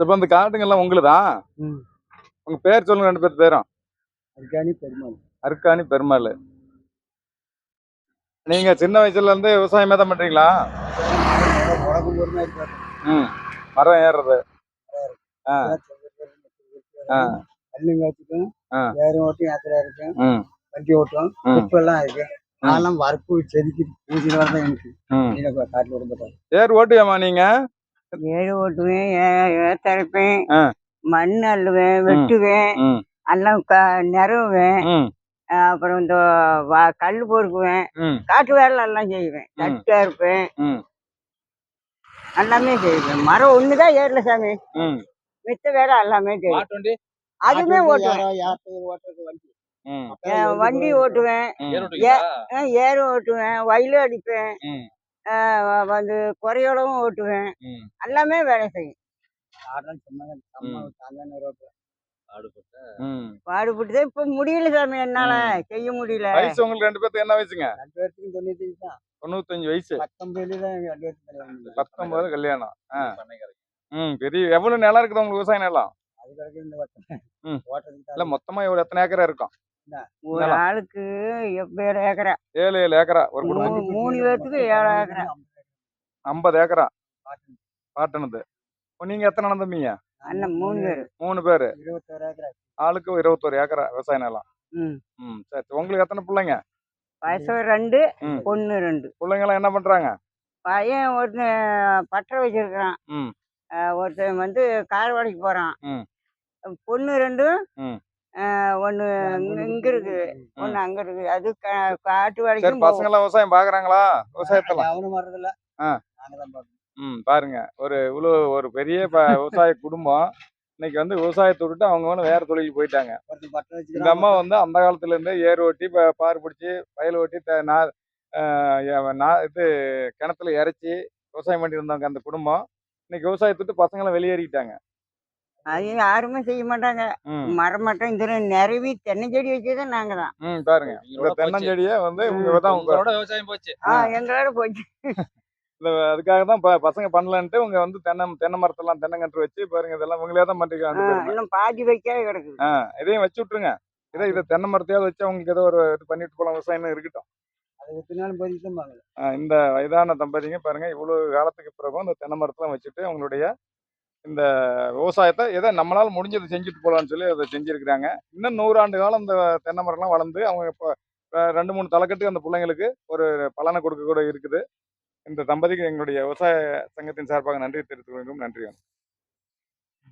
இப்போ இந்த காட்டுங்கெல்லாம் உங்களுதா? ம். உங்க பேர் சொல்லுங்க ரெண்டு பேர் பேரும். அதுக்காண்டி பெருமாள். அருக்காணி பெருமாள். நீங்க சின்ன வயசுல இருந்து விவசாயமே தான் பண்றீங்களா? ம். மரம் ஏறுறது. ஆ. ஆ. கல்லுங்க வச்சுக்கும். வேறு ஓட்டும் இருக்கும். வண்டி ஓட்டும் ம். குப்பெல்லாம் இருக்கு. அதெல்லாம் வரப்பு செதுக்கி பூஜை தான் எனக்கு. காட்டில் விட ஏர் ஓட்டுவியாமா நீங்க? ஏறு ஓட்டுவேன் ஏத்தரைப்பேன். மண் அள்ளுவேன் வெட்டுவேன். எல்லாம் நிறவுவேன். அப்புறம் இந்த கல் பொறுக்குவேன். காட்டு வேலை எல்லாம் செய்வேன். தட்டா இருப்பேன் எல்லாமே செய்வேன். மரம் ஒண்ணுதான் ஏறல சாமி. மித்த வேலை எல்லாமே செய்வேன். அதுவுமே ஓட்டுவேன். வண்டி? ஓட்டுவேன். ஏறு ஓட்டுவேன். வயலும் அடிப்பேன். வந்து குறையோளவும் ஓட்டுவேன். ம். எல்லாமே வேலை செய்யும். பாடுபட்டு. தான் இப்ப முடியல சாமி என்னால செய்ய முடியல. வயசு உங்களுக்கு ரெண்டு பேர்த்துக்கு என்ன வயசுங்க? ரெண்டு பேர்த்துக்கும் தொண்ணூத்தி தான் தொண்ணூத்தஞ்சு வயசு. பத்தொன்பதுல தான். பத்தொன்பது கல்யாணம் ம். பெரிய எவ்வளவு நிலம் இருக்குது உங்களுக்கு விவசாய நிலம்? இல்ல மொத்தமா எவ்வளவு எத்தனை ஏக்கரா இருக்கும்? ஒரு. ஆளுக்கு எவ்வளவு ஏக்கரா. ஏழு ஏழு ஏக்கரா ஒரு குடும்பம் மூணு மூணு பேர்த்துக்கு ஏழு ஏக்கரா. ஐம்பது ஏக்கரா? பாட்டனது. நீங்க எத்தனை தம்பிங்க அண்ணன் மூணு பேரு. மூணு பேரு. இருபத்தோரு ஏக்கரா. ஆளுக்கு இருபத்தோரு ஏக்கரா விவசாய நிலம். ம். ம் சரி. உங்களுக்கு எத்தனை பிள்ளைங்க? வயசு ரெண்டு. பொண்ணு ரெண்டு. பிள்ளைங்க எல்லாம் என்ன பண்றாங்க? பையன் ஒருத்தன் பட்டறை வச்சிருக்கிறான். ஒருத்தன் வந்து காரவாடிக்கு போறான். ம். பொண்ணு ரெண்டும் ஒண்ணு இங்க- இங்க இருக்கு ஒண்ணு அங்க இருக்கு அது காட்டு சரி வேலைக்கும் பசங்க போகும். எல்லாம் விவசாயம் பாக்குறாங்களா? விவசாயத்துல? அவனும் வர்றதில்ல. ஆ. நாங்க தான் பார்க்கணும் ம் பாருங்க. ஒரு இவ்வளோ ஒரு பெரிய ப- விவசாய குடும்பம். இன்னைக்கு வந்து விவசாயத்தை விட்டு அவங்க வந்து வேற தொழிலுக்கு போயிட்டாங்க. இந்த அம்மா வந்து அந்த காலத்துல இருந்தே ஏர் ஓட்டி பார் பிடிச்சி வயல் ஓட்டி இது கிணத்துல இறைச்சி விவசாயம் பண்ணிட்டு இருந்தாங்க அந்த குடும்பம். இன்னைக்கு விவசாயத்தை விட்டு பசங்களை வெளியேறிட்டாங்க அது யாருமே செய்ய மாட்டாங்க. மரம் மட்டும் இந்த நிறவி தென்னை செடி வச்சதும் நாங்க தான். பாருங்க. இந்த தென்னஞ்செடியை வந்து உங்க தான் உங்க உங்களோட விவசாயம் போச்சு. ஆ எங்களோட போச்சு. அதுக்காக தான் ப- பசங்க பண்ணலன்ட்டு உங்க வந்து தென்னை தென்னை மரத்தெல்லாம் தென்னங்கன்று வச்சு பாருங்க இதெல்லாம் உங்களே தான் பேருமே. இன்னும் பாதி வைக்காத கிடக்குது. ஆ இதையும் வச்சு விட்டுருங்க. இதை இதை தென்னை மரத்தையாவது வச்சு அவங்களுக்கு ஏதோ ஒரு இது பண்ணிட்டு போலாம் விவசாயம் இருக்கட்டும். இந்த வயதான தம்பதிங்க பாருங்க இவ்வளவு காலத்துக்கு பிறகும் இந்த தென்னை மரத்தெல்லாம் வச்சுட்டு அவங்களுடைய இந்த விவசாயத்தை எதை நம்மளால் முடிஞ்சதை செஞ்சுட்டு போகலான்னு சொல்லி அதை செஞ்சுருக்குறாங்க. இன்னும் நூறாண்டு காலம் இந்த தென்னை மரம்லாம் வளர்ந்து அவங்க இப்போ ரெண்டு மூணு தலைக்கட்டு அந்த பிள்ளைங்களுக்கு ஒரு பலனை கொடுக்க கூட இருக்குது. இந்த தம்பதிக்கு எங்களுடைய விவசாய சங்கத்தின் சார்பாக நன்றி தெரிவித்துக் கொள்கிறோம். நன்றி